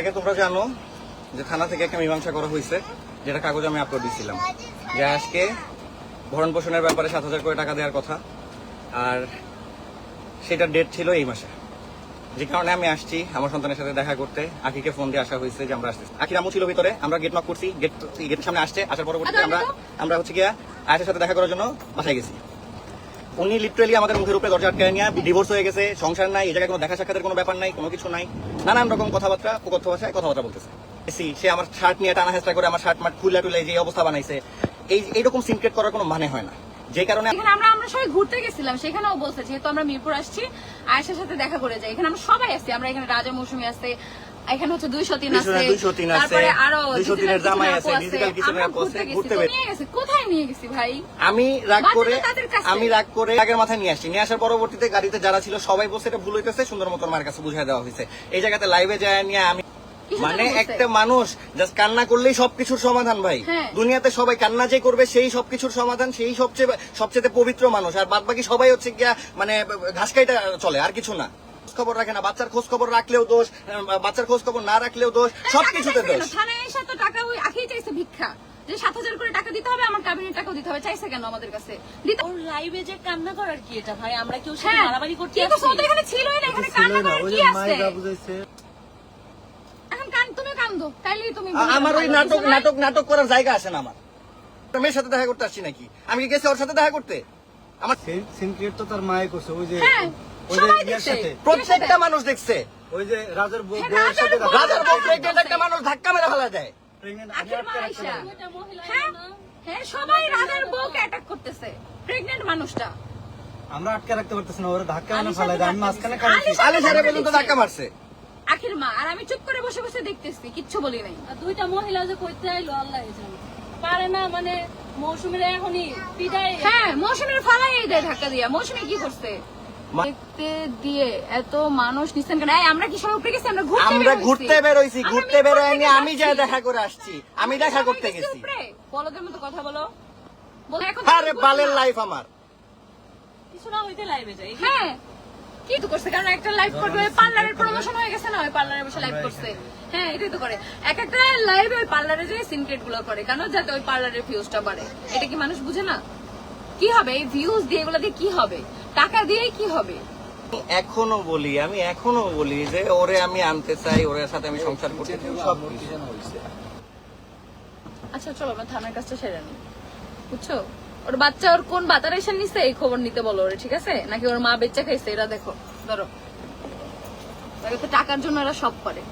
আগে তোমরা জানো যে থানা থেকে একটা মীমাংসা করা হয়েছে যেটা কাগজে আমি আপলোড দিয়েছিলাম যে আজকে ভরণ পোষণের ব্যাপারে সাত হাজার করে টাকা দেওয়ার কথা আর সেটার ডেট ছিল এই মাসে। যে কারণে আমি আসছি আমার সন্তানের সাথে দেখা করতে আখিকে ফোন দিয়ে আসা হয়েছে যে আমরা আসতেছি। আখির আমু ছিল ভিতরে আমরা গেট নক করছি গেট গেটের সামনে আসছে আসার পরবর্তীতে আমরা আমরা হচ্ছে গিয়া আয়েশের সাথে দেখা করার জন্য বাসায় গেছি। উনি লিটারালি আমাদের মুখের উপরে দরজা আটকে নিয়ে ডিভোর্স হয়ে গেছে সংসার নাই এই জায়গায় কোনো দেখা সাক্ষাতের কোনো ব্যাপার নাই কোনো কিছু নাই নানান রকম কথাবার্তা কথ্য ভাষায় কথাবার্তা বলতেছে। এসি, সে আমার শার্ট নিয়ে টানা হেঁচড়া করে আমার শার্ট মাঠ খুলে টুলে যে অবস্থা বানাইছে এই এইরকম সিনক্রেট করার কোনো মানে হয় না। যে কারণে আমরা আমরা সবাই ঘুরতে গেছিলাম সেখানেও বলছে যেহেতু আমরা মিরপুর আসছি আয়েশার সাথে দেখা করে যাই। এখানে আমরা সবাই আসছি আমরা এখানে রাজা মৌসুমী আছে এখানে হচ্ছে দুইশো তিন আছে। 203 আছে, তারপরে আরও 203 এর জামাই আছে, আমরা আছে, ঘুরতে গেছি। কোথায় নিয়ে গেছি? ভাই? আমি রাগ করে আমি রাগ করে আগের মাথায় নিয়ে আসছি। নিয়ে আসার পরবর্তীতে গাড়িতে যারা ছিল সবাই বলছে এটা ভুল হইতেছে সুন্দর মতন মার কাছে বুঝাই দেওয়া হয়েছে এই জায়গাতে লাইভে যায় নিয়ে আমি মানে একটা মানুষ জাস্ট কান্না করলেই সবকিছুর সমাধান ভাই। হ্যাঁ। দুনিয়াতে সবাই কান্না যে করবে সেই সবকিছুর সমাধান সেই সবচেয়ে সবচেয়ে পবিত্র মানুষ। আর বাদ বাকি সবাই হচ্ছে গিয়া মানে ঘাস চলে আর কিছু না। খবর রাখে না বাচ্চার খোঁজ খবর রাখলেও দোষ বাচ্চার খোঁজ খবর না রাখলেও দোষ সবকিছুতে দোষ। থানায় এসে তো টাকা ওই আখেই চাইছে ভিক্ষা। যে সাত হাজার করে টাকা দিতে হবে আমার টাকাও দিতে হবে চাইছে কেন আমাদের কাছে? ওর লাইভে যে কান্না করার কি এটা ভাই? আমরা কেউ সাথে হ্যাঁ মারামারি করতে আসছি? এখানে ছিলই না এখানে কান্না করার কি আছে? এখন কান তুমি কান্দো তাইলেই তুমি আমার ওই নাটক নাটক নাটক করার জায়গা আসে না আমার? মেয়ের সাথে দেখা করতে আসছি নাকি? আমি কি গেছি ওর সাথে দেখা করতে? আমার তো তার মায়ে করছে ওই যে প্রত্যেকটা মানুষ দেখছে। ওই যে রাজার বউ হ্যাঁ, রাজার বউ। প্রেগনেন্ট একটা মানুষ ধাক্কা মেরে ফেলা হ্যাঁ হ্যাঁ সবাই রাজার বউকে অ্যাটাক করতেছে। প্রেগনেন্ট মানুষটা। আমরা আটকে রাখতে পারতেছি না ওরা ধাক্কা মেরে আলিশা দেয়। আমি মাঝখানে দিছে। কাটছি আলিশা- আলে সারে পর্যন্ত ধাক্কা মারছে। আখির মা আর আমি চুপ করে বসে বসে দেখতেছি কিচ্ছু বলি নাই। আর দুইটা মহিলা যে কইতে আইলো আল্লাহ পারে না মানে মৌসুমীর এখনই হ্যাঁ মৌসুমীর ফালাই দেয় ধাক্কা দিয়া। মৌসুমী কি করছে? দেখতে দিয়ে এত মানুষ নিচ্ছেন কেন আমরা কি উপরে গেছি? আমরা ঘুরতে আমরা বের হইছি। ঘুরতে ঘুরতে বেরোয়নি থেকে আমি যা দেখা করে আসছি আমি দেখা করতে গেছি গেছি। বলদের মতো কথা বলো। বলো, এখন আরে বালের লাইফ আমার। কিছু না হইতে লাইভে যাই। হ্যাঁ। কি তো করছে? কারণ একটা লাইভ করবে পার্লারের প্রমোশন হয়ে গেছে না? ওই পার্লারে বসে লাইভ করছে। হ্যাঁ এটাই তো করে। এক একটা লাইভে ওই পার্লারে যে সিনক্রেটগুলো করে। কেন যাতে ওই পার্লারের ভিউজটা বাড়ে? এটা কি মানুষ বুঝে না? কি হবে? এই ভিউজ দিয়ে এগুলো দিয়ে কি হবে? টাকা দিয়েই কি হবে? এখনও বলি আমি এখনও বলি যে ওরে আমি আনতে চাই ওর সাথে আমি সংসার করতে চাই সব কিছু। আচ্ছা চলো আমরা থানার কাজটা সেরে নিই। বুঝছ? ওর বাচ্চা ওর কোন বাতার এসে নিছে এই খবর নিতে বলো ওরে ঠিক আছে? নাকি ওর মা বেচ্চা খাইছে এরা দেখো ধরো। টাকার জন্য এরা সব করে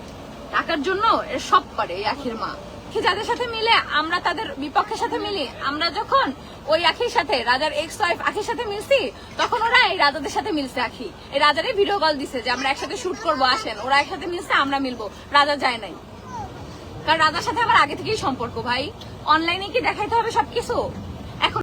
টাকার জন্য এরা সব করে এই আখির মা। কি যাদের সাথে মিলে, আমরা তাদের বিপক্ষের সাথে মিলি। আমরা যখন ওই আখির সাথে, রাজার এক্স ওয়াইফ আখির সাথে মিলছি, তখন ওরা এই রাজাদের সাথে মিলছে আখি। এই রাজারে ভিডিও কল দিছে যে, আমরা একসাথে শুট করব, আসেন। ওরা একসাথে মিলছে, আমরা মিলবো। রাজা যায় নাই। কারণ রাজার সাথে আমার আগে থেকেই সম্পর্ক, ভাই। অনলাইনে কি দেখাইতে হবে সবকিছু? এখন